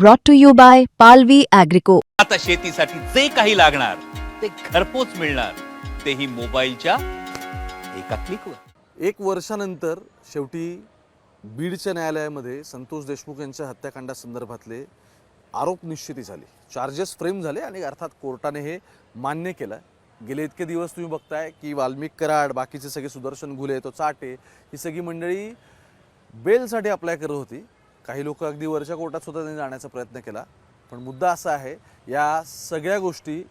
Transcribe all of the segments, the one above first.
brought to you by Palvi Agrico. आता शेतीसाठी जे काही लागणार ते घरपोच मिळणार. तेही मोबाईलच्या एका क्लिकवर एक वर्षानंतर शेवटी बीडच्या न्यायालयामध्ये संतोष देशमुख यांच्या हत्याकांडासंदर्भातले आरोप निश्चिती झाले. चार्जेस फ्रेम झाले आणि अर्थात कोर्टाने हे मान्य केलं. गेले इतके दिवस तुम्ही बघताय की वाल्मिक कराड बाकीचे सगळे सुदर्शन घुले तो चाटे ही सगळी मंडळी बेलसाठी अप्लाय करत होती. काही लोक अगदी वरच्या कोर्टात सुद्धा त्यांनी जाण्याचा प्रयत्न केला पण मुद्दा असा आहे या सगळ्या गोष्टी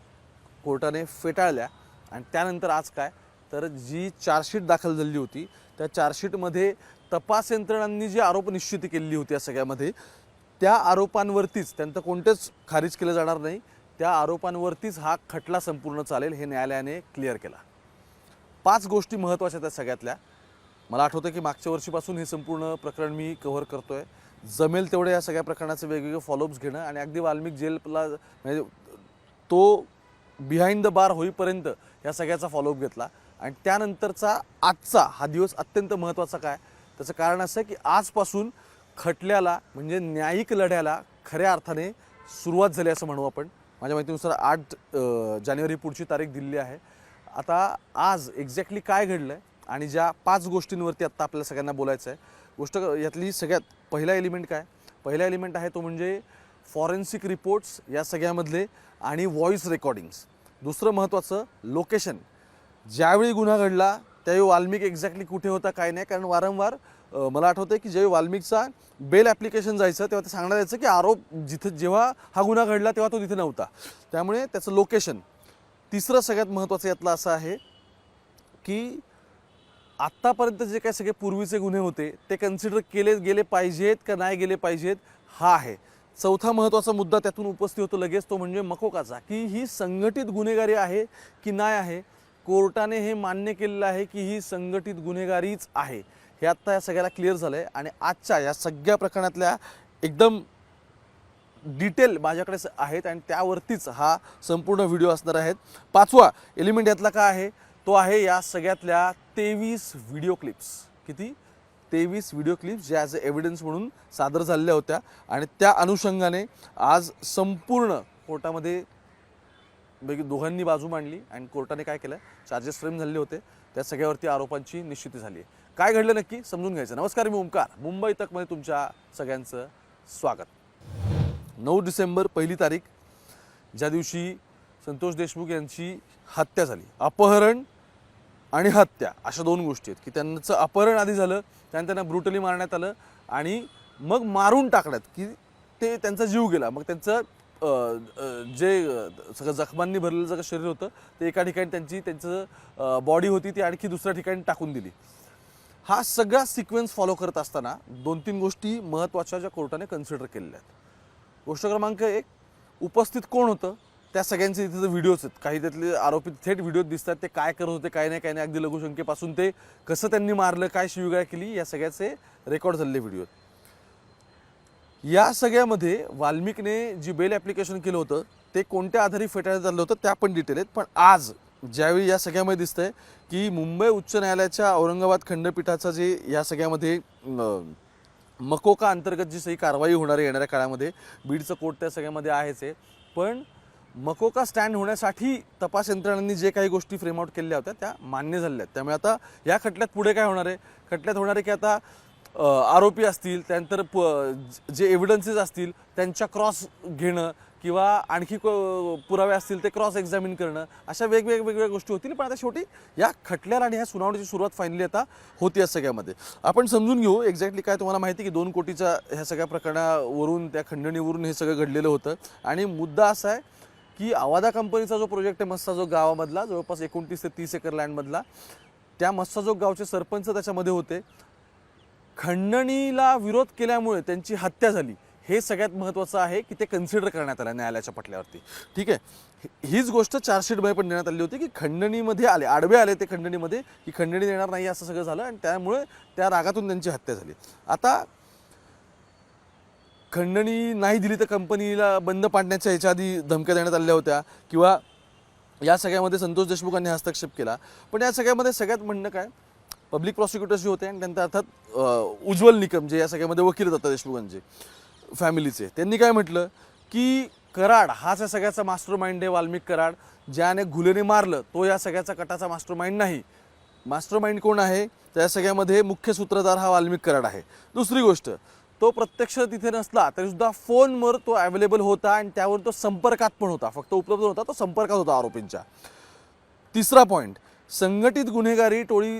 कोर्टाने फेटाळल्या आणि त्यानंतर आज काय? तर जी चार्जशीट दाखल झाली होती त्या चार्जशीटमध्ये तपास यंत्रणांनी जी आरोप निश्चिती केलेली होती या सगळ्यामध्ये त्या आरोपांवरतीच त्यांचं कोणतेच खारिज केलं जाणार नाही त्या आरोपांवरतीच हा खटला संपूर्ण चालेल हे न्यायालयाने क्लिअर केला. पाच गोष्टी महत्त्वाच्या त्या सगळ्यातल्या. मला आठवतं की मागच्या वर्षीपासून हे संपूर्ण प्रकरण मी कव्हर करतो आहे जमेल तेवढे या सगळ्या प्रकरणाचे वेगवेगळे फॉलोअप्स घेणं आणि अगदी वाल्मिक जेलला म्हणजे तो बिहाइंड द बार होईपर्यंत या सगळ्याचा फॉलोअप घेतला. आणि त्यानंतरचा आजचा हा दिवस अत्यंत महत्त्वाचा काय? त्याचं कारण असं आहे की आजपासून खटल्याला म्हणजे न्यायिक लढ्याला खऱ्या अर्थाने सुरुवात झाली असं म्हणू आपण. माझ्या माहितीनुसार आठ जानेवारी पुढची तारीख दिलेली आहे. आता आज एक्झॅक्टली काय घडलं आहे आणि ज्या पाच गोष्टींवरती आत्ता आपल्या सगळ्यांना बोलायचं आहे गोष्ट यातली सगळ्यात पहिला एलिमेंट काय? पहिला एलिमेंट आहे तो म्हणजे फॉरेन्सिक रिपोर्ट्स या सगळ्यामधले आणि व्हॉईस रेकॉर्डिंग्स दुसरं महत्त्वाचं लोकेशन ज्यावेळी गुन्हा घडला त्यावेळी वाल्मिक एक्झॅक्टली कुठे होता काय नाही कारण वारंवार मला आठवतं की ज्यावेळी वाल्मिकचा बेल ॲप्लिकेशन जायचं तेव्हा ते सांगण्यात यायचं की आरोप जिथं जेव्हा हा गुन्हा घडला तेव्हा तो तिथे नव्हता. त्यामुळे त्याचं लोकेशन तिसरं सगळ्यात महत्त्वाचं यातलं असं आहे की आत्तापर्यंत जे काही सगळे पूर्वीचे गुन्हे होते ते कन्सिडर केले गेले पाहिजेत का नाही गेले पाहिजेत हा आहे. चौथा महत्त्वाचा मुद्दा त्यातून उपस्थित होतो लगेच तो म्हणजे मकोकाचा की ही संघटित गुन्हेगारी आहे की नाही आहे? कोर्टाने हे मान्य केलेलं आहे की ही संघटित गुन्हेगारीच आहे. हे आत्ता या सगळ्याला क्लिअर झालं आहे आणि आजच्या या सगळ्या प्रकरणातल्या एकदम डिटेल माझ्याकडे स- आहेत आणि त्यावरतीच हा संपूर्ण व्हिडिओ असणार आहेत. पाचवा एलिमेंट यातला काय आहे? तो आहे या सगळ्यातल्या तेवीस व्हिडिओ क्लिप्स किती? तेवीस व्हिडिओ क्लिप्स ज्या ॲज अ एव्हिडन्स म्हणून सादर झालेल्या होत्या. आणि त्या अनुषंगाने आज संपूर्ण कोर्टामध्ये दोघांनी बाजू मांडली आणि कोर्टाने काय केलं? चार्जेस फ्रेम झालेले होते. त्या सगळ्यावरती आरोपांची निश्चिती झाली. आहे काय घडलं नक्की? समजून घ्यायचं. नमस्कार मी ओंकार मुंबई तकमध्ये तुमच्या सगळ्यांचं स्वागत. नऊ डिसेंबर पहिली तारीख ज्या दिवशी संतोष देशमुख यांची हत्या झाली. अपहरण आणि हत्या अशा दोन गोष्टी आहेत. की त्यांचं अपहरण आधी झालं त्यानंतर त्यांना ब्रुटली मारण्यात आलं आणि मग मारून टाकण्यात की ते त्यांचा जीव गेला. मग त्यांचं जे सगळं जखमांनी भरलेलं सगळं शरीर होतं ते एका ठिकाणी त्यांची त्यांचं बॉडी होती ती आणखी दुसऱ्या ठिकाणी टाकून दिली. हा सगळा सिक्वेन्स फॉलो करत असताना दोन तीन गोष्टी महत्त्वाच्या ज्या कोर्टाने कन्सिडर केलेल्या आहेत. गोष्ट क्रमांक एक उपस्थित कोण होतं? त्या सगळ्यांचे तिथे व्हिडिओज आहेत. काही त्यातले आरोपी थेट व्हिडिओ दिसतात ते काय करत होते काय नाही काय नाही अगदी लघुशंकेपासून ते कसं त्यांनी मारलं काय शिवगाळ केली या सगळ्याचे रेकॉर्ड झालेले व्हिडिओ या सगळ्यामध्ये वाल्मिकने जी बेल ॲप्लिकेशन केलं होतं ते कोणत्या आधारे फेटाळण्यात आलं होतं त्या पण डिटेल आहेत. पण आज ज्यावेळी या सगळ्यामध्ये दिसतंय की मुंबई उच्च न्यायालयाच्या औरंगाबाद खंडपीठाचा जे या सगळ्यामध्ये मकोका अंतर्गत जी सही कारवाई होणार आहे येणाऱ्या काळामध्ये बीडचं कोर्ट त्या सगळ्यामध्ये आहेच आहे. पण मकोका स्टँड होण्यासाठी तपास यंत्रणांनी जे काही गोष्टी फ्रेमआउट केल्या केलेल्या होत्या त्या मान्य झालेल्या आहेत. त्यामुळे आता या खटल्यात पुढे काय होणार आहे? खटल्यात होणार आहे की आता आरोपी असतील त्यानंतर प जे एव्हिडन्सेस असतील त्यांच्या क्रॉस घेणं किंवा आणखी पुरावे असतील ते क्रॉस एक्झामिन करणं अशा वेगवेगळ्या वेगवेगळ्या गोष्टी होतील. पण आता शेवटी या खटल्याला आणि ह्या सुनावणीची सुरुवात फायनली आता होती या सगळ्यामध्ये. आपण समजून घेऊ एक्झॅक्टली काय तुम्हाला माहिती आहे की दोन कोटीच्या ह्या सगळ्या प्रकरणावरून त्या खंडणीवरून हे सगळं घडलेलं होतं. आणि मुद्दा असा आहे की आवादा कंपनीचा जो प्रोजेक्ट आहे मस्साजोग गावामधला जवळपास एकोणतीस ते तीस एकर लँडमधला त्या मस्साजोग गावचे सरपंच त्याच्यामध्ये होते. खंडणीला विरोध केल्यामुळे त्यांची हत्या झाली. हे सगळ्यात महत्त्वाचं आहे की ते कन्सिडर करण्यात आलं न्यायालयाच्या पटल्यावरती ठीक आहे? ही- हीच गोष्ट चार्जशीटमध्ये पण देण्यात आली होती की खंडणीमध्ये आले. आडवे आले ते खंडणीमध्ये की खंडणी देणार नाही असं सगळं झालं आणि त्यामुळे त्या रागातून त्यांची हत्या झाली. आता खंडणी नाही दिली तर कंपनीला बंद पाडण्याच्या ह्याच्या आधी धमक्या देण्यात आलेल्या होत्या किंवा या सगळ्यामध्ये संतोष देशमुखांनी हस्तक्षेप केला. पण या सगळ्यामध्ये सगळ्यात म्हणणं काय? पब्लिक प्रॉसिक्युटर्स जे होते आणि त्यांचा अर्थात उज्ज्वल निकम जे या सगळ्यामध्ये वकील आहेत आता देशमुखांचे फॅमिलीचे त्यांनी काय म्हटलं? की कराड हाच या सगळ्याचा मास्टर माइंड आहे वाल्मिक कराड ज्याने घुलेने मारलं तो या सगळ्याचा कटाचा मास्टर माइंड नाही. मास्टर माइंड कोण आहे? त्या सगळ्यामध्ये मुख्य सूत्रधार हा वाल्मिक कराड आहे. दुसरी गोष्ट तो प्रत्यक्ष तिथे नसला तरी सुद्धा फोनवर तो अवेलेबल होता आणि त्यावर तो संपर्कात पण होता. फक्त उपलब्ध होता तो संपर्कात होता आरोपींच्या. तिसरा पॉईंट संघटित गुन्हेगारी टोळी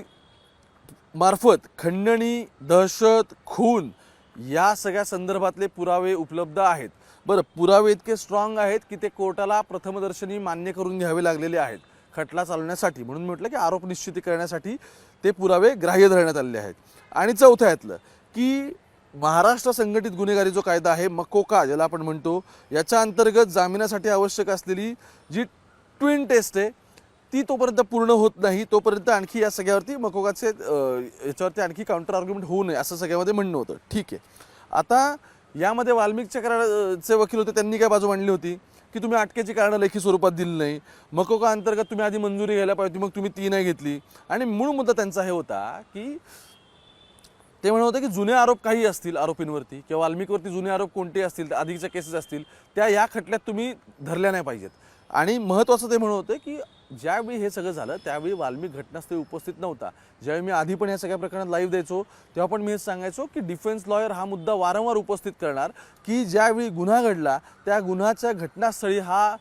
मार्फत खंडणी दहशत खून या सगळ्या संदर्भातले पुरावे उपलब्ध आहेत. बरं पुरावे इतके स्ट्रॉंग आहेत की ते कोर्टाला प्रथमदर्शनी मान्य करून घ्यावे लागलेले आहेत. खटला चालवण्यासाठी म्हणून म्हटलं की आरोप निश्चिती करण्यासाठी ते पुरावे ग्राह्य धरण्यात आलेले आहेत. आणि चौथ्यातलं की महाराष्ट्र संघटित गुन्हेगारी जो कायदा आहे मकोका ज्याला आपण म्हणतो याच्या अंतर्गत जामिनासाठी आवश्यक असलेली जी ट्विन टेस्ट आहे ती तोपर्यंत पूर्ण होत नाही. तोपर्यंत आणखी या सगळ्यावरती मकोकाचे याच्यावरती आणखी काउंटर आर्ग्युमेंट होऊ नये असं सगळ्यामध्ये म्हणणं होतं. ठीक आहे. आता यामध्ये वाल्मिकच्या कराराचे वकील होते त्यांनी काय बाजू मांडली होती? की तुम्ही अटकेची कारणं लेखी स्वरूपात दिली नाही. मकोका अंतर्गत तुम्ही आधी मंजुरी घ्यायला पाहिजे होती, मग तुम्ही ती नाही घेतली. आणि मूळ मुद्दा त्यांचा हे होता की ते म्हणत होते की जुने आरोप काही असतील आरोपींवरती किंवा वाल्मिकवरती जुने आरोप कोणते असतील अधिकच्या केसेस असतील त्या या खटल्यात तुम्ही धरल्या नाही पाहिजेत. आणि महत्त्वाचं ते म्हणत होते की ज्यावेळी हे सगळं झालं त्यावेळी वाल्मिक घटनास्थळी उपस्थित नव्हता. ज्यावेळी मी आधी पण या सगळ्या प्रकरणात लाईव्ह द्यायचो तेव्हा पण मी हेच सांगायचो की डिफेन्स लॉयर हा मुद्दा वारंवार उपस्थित करणार की ज्यावेळी गुन्हा घडला त्या गुन्ह्याच्या घटनास्थळी हा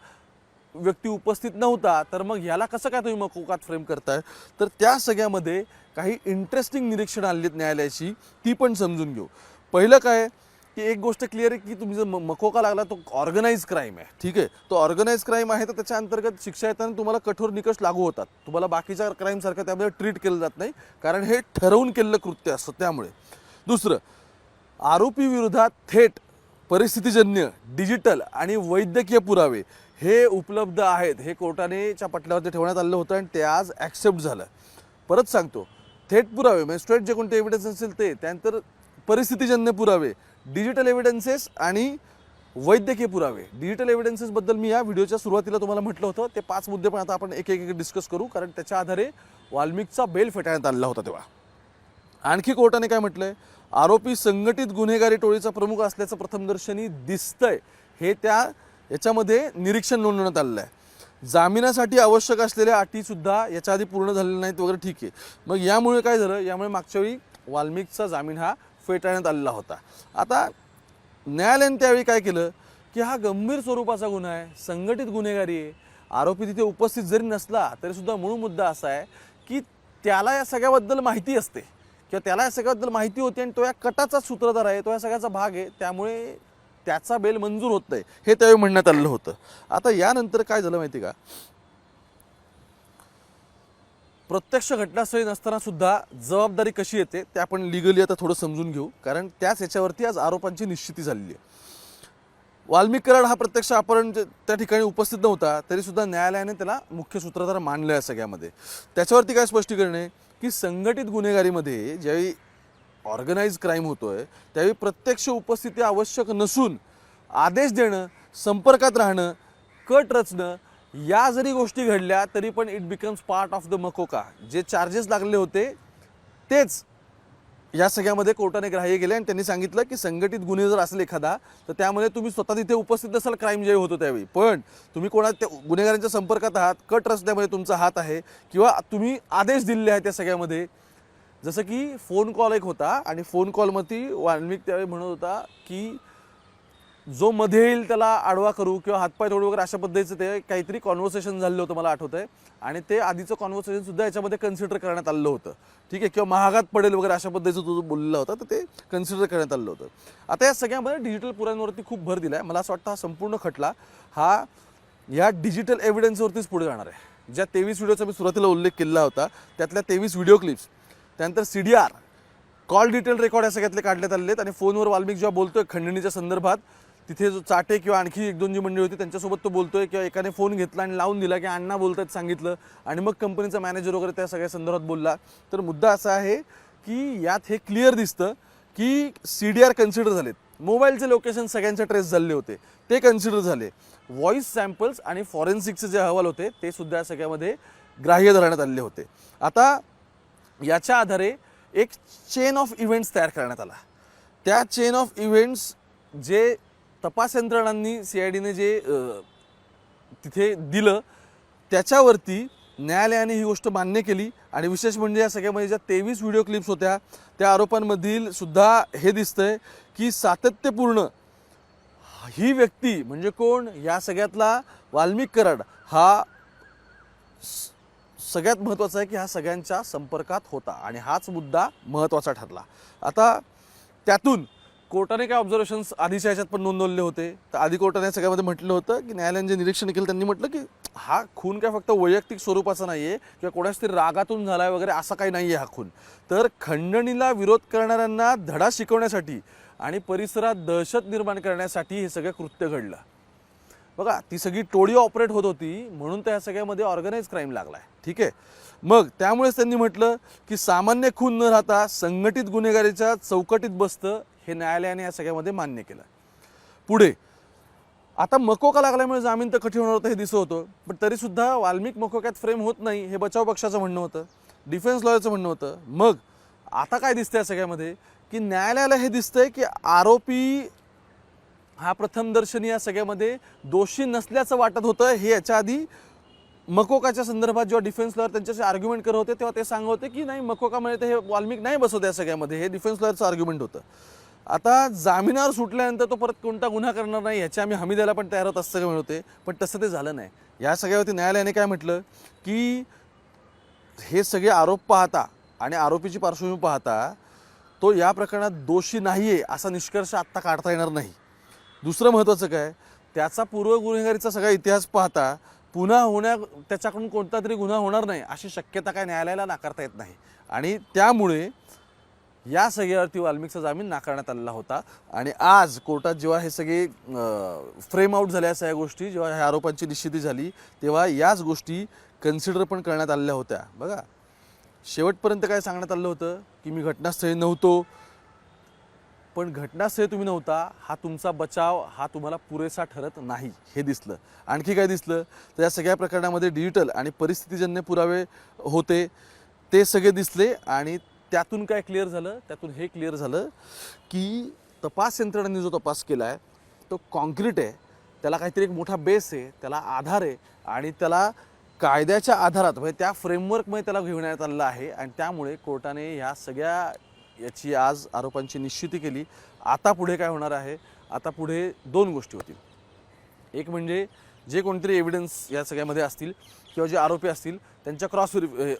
व्यक्ती उपस्थित नव्हता तर मग ह्याला कसं काय तुम्ही मकोकात फ्रेम करताय? तर त्या सगळ्यामध्ये काही इंटरेस्टिंग निरीक्षण आली आहेत न्यायालयाची ती पण समजून घेऊ. पहिलं काय की एक गोष्ट क्लिअर आहे की तुम्ही जर म- मकोका लागला तो ऑर्गनाईज क्राईम आहे. ठीक आहे? तो ऑर्गनाईज क्राईम आहे तर त्याच्या अंतर्गत शिक्षा येताना तुम्हाला कठोर निकष लागू होतात. तुम्हाला बाकीच्या क्राईमसारखं त्यामध्ये ट्रीट केलं जात नाही कारण हे ठरवून केलेलं कृत्य असतं त्यामुळे. दुसरं आरोपी विरोधात थेट परिस्थितीजन्य डिजिटल आणि वैद्यकीय पुरावे हे उपलब्ध आहेत हे कोर्टानेच्या पटल्यावरती ठेवण्यात आलेलं होतं आणि ते आज ॲक्सेप्ट झालं. परत सांगतो थेट पुरावे म्हणजे स्ट्रेट जे कोणते एव्हिडन्स असेल ते त्यानंतर परिस्थितीजन्य पुरावे डिजिटल एव्हिडन्सेस आणि वैद्यकीय पुरावे. डिजिटल एव्हिडन्सेसबद्दल मी या व्हिडिओच्या सुरुवातीला तुम्हाला म्हटलं होतं ते पाच मुद्दे पण आता आपण एक एक एक डिस्कस करू कारण त्याच्या आधारे वाल्मिकचा बेल फेटाळण्यात आलेला होता तेव्हा. आणखी कोर्टाने काय म्हटलंय आरोपी संघटित गुन्हेगारी टोळीचा प्रमुख असल्याचं प्रथमदर्शनी दिसतंय. हे त्या याच्यामध्ये निरीक्षण नोंदवण्यात आलेलं आहे. जामिनासाठी आवश्यक असलेल्या अटीसुद्धा याच्या आधी पूर्ण झालेल्या नाहीत वगैरे ठीक आहे. मग यामुळे काय झालं? यामुळे मागच्या वेळी वाल्मिकचा जामीन हा फेटाळण्यात आलेला होता. आता न्यायालयाने त्यावेळी काय केलं? की हा गंभीर स्वरूपाचा गुन्हा आहे संघटित गुन्हेगारी आहे. आरोपी तिथे उपस्थित जरी नसला तरीसुद्धा मूळ मुद्दा असा आहे की त्याला या सगळ्याबद्दल माहिती असते. किंवा त्याला या सगळ्याबद्दल माहिती होती आणि तो या कटाचा सूत्रधार आहे तो या सगळ्याचा भाग आहे. त्यामुळे त्याचा बेल मंजूर होत नाही. हे त्यावेळी म्हणण्यात आलेलं होतं. आता यानंतर काय झालं माहिती का? प्रत्यक्ष घटनास्थळी नसताना सुद्धा जबाबदारी कशी येते ते आपण लिगली आता थोडं समजून घेऊ. कारण त्याच याच्यावरती आज आरोपांची निश्चिती झालेली आहे. वाल्मिक कराड हा प्रत्यक्ष अपहरण त्या ठिकाणी उपस्थित नव्हता तरीसुद्धा न्यायालयाने त्याला मुख्य सूत्रधार मानलं आहे सगळ्यामध्ये त्याच्यावरती काय स्पष्टीकरण आहे? की संघटित गुन्हेगारीमध्ये ज्यावेळी ऑर्गनाईज क्राईम होतो आहे त्यावेळी प्रत्यक्ष उपस्थिती आवश्यक नसून आदेश देणं संपर्कात राहणं कट रचणं या जरी गोष्टी घडल्या तरी पण it becomes part of the MCOCA. जे चार्जेस लागले होते तेच या सगळ्यामध्ये कोर्टाने ग्राह्य केले आणि त्यांनी सांगितलं की संघटित गुन्हे जर असेल एखादा तर त्यामध्ये तुम्ही स्वतः तिथे उपस्थित असाल क्राईम जे होतो त्यावेळी. पण तुम्ही कोणा त्या गुन्हेगारांच्या संपर्कात आहात कट रचण्यामध्ये तुमचा हात आहे किंवा तुम्ही आदेश दिलेले आहेत त्या सगळ्यामध्ये जसं की फोन कॉल एक होता आणि फोन कॉलमध्ये वाल्मिक त्यावेळी म्हणत होता की जो मध्ये येईल त्याला आडवा करू किंवा हातपाय तोडू वगैरे अशा पद्धतीचं ते काहीतरी कॉन्व्हर्सेशन झालेलं होतं मला आठवत आहे आणि ते आधीचं कॉन्व्हर्सेशन सुद्धा याच्यामध्ये कन्सिडर करण्यात आलेलं होतं. ठीक आहे? किंवा महागात पडेल वगैरे अशा पद्धतीचं तो जो बोललेला होता तर ते कन्सिडर करण्यात आलेलं होतं. आता या सगळ्यामध्ये डिजिटल पुरांवरती खूप भर दिला आहे मला असं वाटतं हा संपूर्ण खटला हा या डिजिटल एव्हिडन्सवरतीच पुढे जाणार आहे. ज्या तेवीस व्हिडिओचा मी सुरुवातीला उल्लेख केला होता त्यातल्या तेवीस व्हिडिओ क्लिप्स त्यानंतर C D R call detail record या सगळ्यातले काढण्यात आलेले आहेत आणि फोनवर वाल्मिक जेव्हा बोलतोय खंडणीच्या संदर्भात तिथे जो चाटे किंवा आणखी एक दोन जी मंडळी होती त्यांच्यासोबत तो बोलतोय किंवा एकाने फोन घेतला आणि लावून दिला की अण्णा बोलतात सांगितलं आणि मग कंपनीचा मॅनेजर वगैरे त्या सगळ्या संदर्भात बोलला. तर मुद्दा असा आहे की यात हे क्लिअर दिसतं की सी डी आर कन्सिडर झालेत. मोबाईलचे लोकेशन सगळ्यांचे ट्रेस झाले होते. ते कन्सिडर झाले. व्हॉइस सॅम्पल्स आणि फॉरेन्सिकचे जे अहवाल होते ते सुद्धा या सगळ्यामध्ये ग्राह्य धरण्यात आलेले होते. आता याच्या आधारे एक चेन ऑफ इव्हेंट्स तयार करण्यात आला. त्या चेन ऑफ इव्हेंट्स जे तपास यंत्रणांनी सी आय डीने जे तिथे दिलं त्याच्यावरती न्यायालयाने ही गोष्ट मान्य केली आणि विशेष म्हणजे या सगळ्यामध्ये म्हणजे ज्या तेवीस व्हिडिओ क्लिप्स होत्या त्या आरोपांमधील सुद्धा हे दिसतंय की सातत्यपूर्ण ही व्यक्ती म्हणजे कोण? या सगळ्यातला वाल्मिक कराड हा सगळ्यात महत्त्वाचा आहे की हा सगळ्यांच्या संपर्कात होता आणि हाच मुद्दा महत्त्वाचा ठरला. आता त्यातून कोर्टाने काय ऑब्झर्वेशन्स आधीच्या ह्याच्यात पण नोंदवले होते. तर आधी कोर्टाने सगळ्यामध्ये म्हटलं होतं की न्यायालयाने जे निरीक्षण केलं त्यांनी म्हटलं की हा खून काय फक्त वैयक्तिक स्वरूपाचा नाही आहे किंवा कोणाच तरी रागातून झाला आहे वगैरे असा काही नाही आहे हा खून. तर खंडणीला विरोध करणाऱ्यांना धडा शिकवण्यासाठी आणि परिसरात दहशत निर्माण करण्यासाठी हे सगळं कृत्य घडलं. बघा ती सगळी टोळी ऑपरेट होत होती म्हणून त्या सगळ्यामध्ये ऑर्गनाईज क्राईम लागलाय. ठीक आहे? मग त्यामुळेच त्यांनी म्हटलं की सामान्य खून न राहता संघटित गुन्हेगारीच्या चौकटीत बसतं हे न्यायालयाने या सगळ्यामध्ये मान्य केलं. पुढे आता मकोका लागल्यामुळे जामीन तर कठीण होणार होतं हे दिसत होतं पण तरीसुद्धा वाल्मिक मकोक्यात फ्रेम होत नाही हे बचाव पक्षाचं म्हणणं होतं डिफेन्स लॉयरचं म्हणणं होतं. मग आता काय दिसतंय या सगळ्यामध्ये? की न्यायालयाला हे दिसतंय की आरोपी हा प्रथमदर्शनी या सगळ्यामध्ये दोषी नसल्याचं वाटत होतं. हे याच्या आधी मकोकाच्या संदर्भात जेव्हा डिफेन्स लॉयर त्यांच्याशी आर्ग्युमेंट करत होते तेव्हा ते सांगत होते की नाही मकोकामध्ये तर हे वाल्मिक नाही बसवत या सगळ्यामध्ये. हे डिफेन्स लॉयरचं आर्ग्युमेंट होतं. आता जामिनावर सुटल्यानंतर तो परत कोणता गुन्हा करणार नाही ह्याची आम्ही हमी द्यायला पण तयार होत असं सगळं होते पण तसं ते झालं नाही. या सगळ्यावरती न्यायालयाने काय म्हटलं की हे सगळे आरोप पाहता आणि आरोपीची पार्श्वभूमी पाहता तो या प्रकरणात दोषी नाही आहे असा निष्कर्ष आत्ता काढता येणार नाही. दुसरं महत्त्वाचं काय? त्याचा पूर्व गुन्हेगारीचा सगळा इतिहास पाहता पुन्हा होण्या त्याच्याकडून कोणता तरी गुन्हा होणार नाही अशी शक्यता काय न्यायालयाला नाकारता येत नाही. आणि त्यामुळे या सगळ्यावरती वाल्मिकचा जामीन नाकारण्यात आलेला होता. आणि आज कोर्टात जेव्हा हे सगळे फ्रेम आउट झाल्या सगळ्या गोष्टी जेव्हा ह्या आरोपांची निश्चिती झाली तेव्हा याच गोष्टी कन्सिडर पण करण्यात आलेल्या होत्या. बघा शेवटपर्यंत काय सांगण्यात आलं होतं? की मी घटनास्थळी नव्हतो पण घटनास्थळी तुम्ही नव्हता हा तुमचा बचाव हा तुम्हाला पुरेसा ठरत नाही हे दिसलं. आणखी काय दिसलं? तर या सगळ्या प्रकरणामध्ये डिजिटल आणि परिस्थितीजन्य पुरावे होते ते सगळे दिसले आणि त्यातून काय क्लिअर झालं? त्यातून हे क्लिअर झालं की तपास यंत्रणांनी जो तपास केला आहे तो कॉन्क्रीट आहे. त्याला काहीतरी एक मोठा बेस आहे त्याला आधार आहे आणि त्याला कायद्याच्या आधारात म्हणजे त्या फ्रेमवर्कमध्ये त्याला घेण्यात आलेलं आहे आणि त्यामुळे कोर्टाने ह्या सगळ्या याची आज आरोपांची निश्चिती केली. आता पुढे काय होणार आहे? आता पुढे दोन गोष्टी होतील. एक म्हणजे जे कोणतरी एव्हिडन्स या सगळ्यामध्ये असतील किंवा जे आरोपी असतील त्यांच्या क्रॉस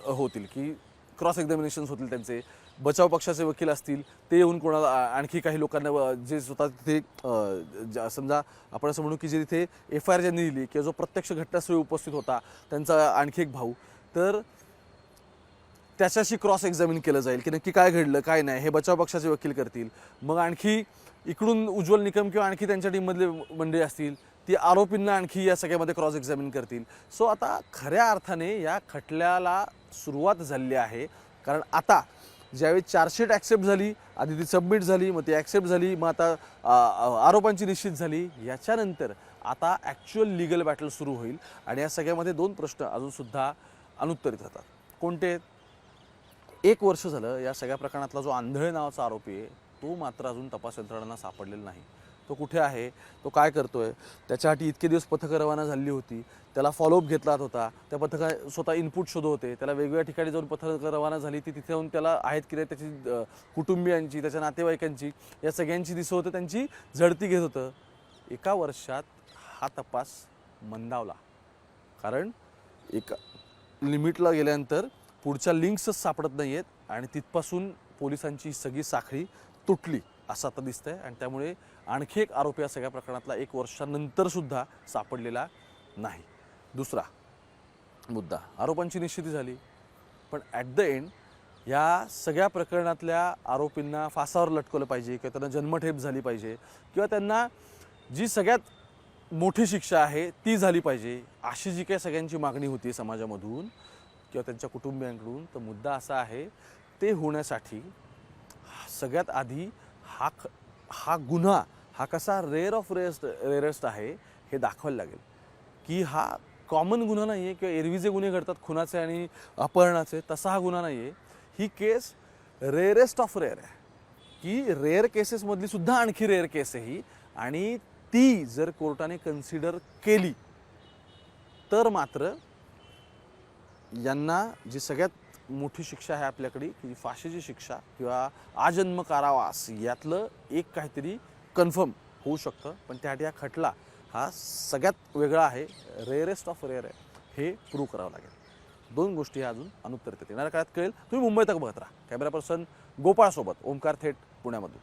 होतील की क्रॉस एक्झामिनेशन्स होतील त्यांचे. बचाव पक्षाचे वकील असतील ते येऊन कोणाला आणखी काही लोकांना जे स्वतः तिथे समजा आपण असं म्हणू की जे तिथे एफ आय आर ज्यांनी दिली किंवा जो प्रत्यक्ष घटनास्थळी उपस्थित होता त्यांचा आणखी एक भाऊ. तर त्याच्याशी क्रॉस एक्झामिन केलं जाईल की नक्की काय घडलं काय नाही हे बचाव पक्षाचे वकील करतील. मग आणखी इकडून उज्ज्वल निकम किंवा आणखी त्यांच्या टीममधले मंडळी असतील ती आरोपींना आणखी या सगळ्यामध्ये क्रॉस एक्झामिन करतील. सो आता खऱ्या अर्थाने या खटल्याला सुरुवात झालेली आहे. कारण आता ज्यावेळी चार्जशीट ॲक्सेप्ट झाली आधी ती सबमिट झाली मग ती ॲक्सेप्ट झाली मग आता आरोपांची निश्चित झाली. याच्यानंतर आता ॲक्च्युअल लिगल बॅटल सुरू होईल. आणि या सगळ्यामध्ये दोन प्रश्न अजूनसुद्धा अनुत्तरित राहतात कोणते? एक वर्ष झालं या सगळ्या प्रकरणातला जो आंधळे नावाचा आरोपी आहे तो मात्र अजून तपास यंत्रणांना सापडलेला नाही. तो कुठे आहे तो काय करतोय त्याच्यासाठी इतके दिवस पथकं रवाना झाली होती त्याला फॉलोअप घेतला होता त्या पथका स्वतः इनपुट शोधत होते त्याला वेगवेगळ्या ठिकाणी जाऊन पथकं रवाना झाली ती तिथे जाऊन त्याला आहेत की नाही त्याची कुटुंबियांची त्याच्या नातेवाईकांची या सगळ्यांची दिसत होतं त्यांची झडती घेत होतं. एका वर्षात हा तपास मंदावला. कारण एका लिमिटला गेल्यानंतर पुढच्या लिंक्सच सापडत नाही आहेत आणि तिथपासून पोलिसांची सगळी साखळी तुटली असं आता दिसतंय. आणि त्यामुळे आणखी एक आरोपी या सगळ्या प्रकरणातला एक वर्षानंतरसुद्धा सापडलेला नाही. दुसरा मुद्दा आरोपांची निश्चिती झाली पण ॲट द एंड या सगळ्या प्रकरणातल्या आरोपींना फासावर लटकवलं पाहिजे किंवा त्यांना जन्मठेप झाली पाहिजे किंवा त्यांना जी सगळ्यात मोठी शिक्षा आहे ती झाली पाहिजे अशी जी काही सगळ्यांची मागणी होती समाजामधून किंवा त्यांच्या कुटुंबियांकडून तर मुद्दा असा आहे ते होण्यासाठी सगळ्यात आधी हा ख हा गुन्हा हा कसा रेअर ऑफ रेअरेस्ट रेअरेस्ट आहे हे दाखवायला लागेल. की हा कॉमन गुन्हा नाही आहे किंवा एरवी जे गुन्हे घडतात खुनाचे आणि अपहरणाचे तसा हा गुन्हा नाही आहे ही केस रेअरेस्ट ऑफ रेअर आहे. की रेअर केसेसमधली सुद्धा आणखी रेअर केस आहे ही. आणि ती जर कोर्टाने कन्सिडर केली तर मात्र यांना जी सगळ्यात मोठी शिक्षा आहे आपल्याकडे की फाशीची शिक्षा किंवा आजन्म कारावास यातलं एक काहीतरी कन्फर्म होऊ शकतं. पण त्यासाठी हा खटला हा सगळ्यात वेगळा आहे. रेअरेस्ट ऑफ रेअर आहे. हे प्रूव्ह करावं लागेल. दोन गोष्टी ह्या अजून अनुत्तरित येणाऱ्या काळात कळेल. तुम्ही मुंबई तक बघत राहा. कॅमेरा पर्सन गोपाळसोबत ओंकार थेट पुण्यामधून.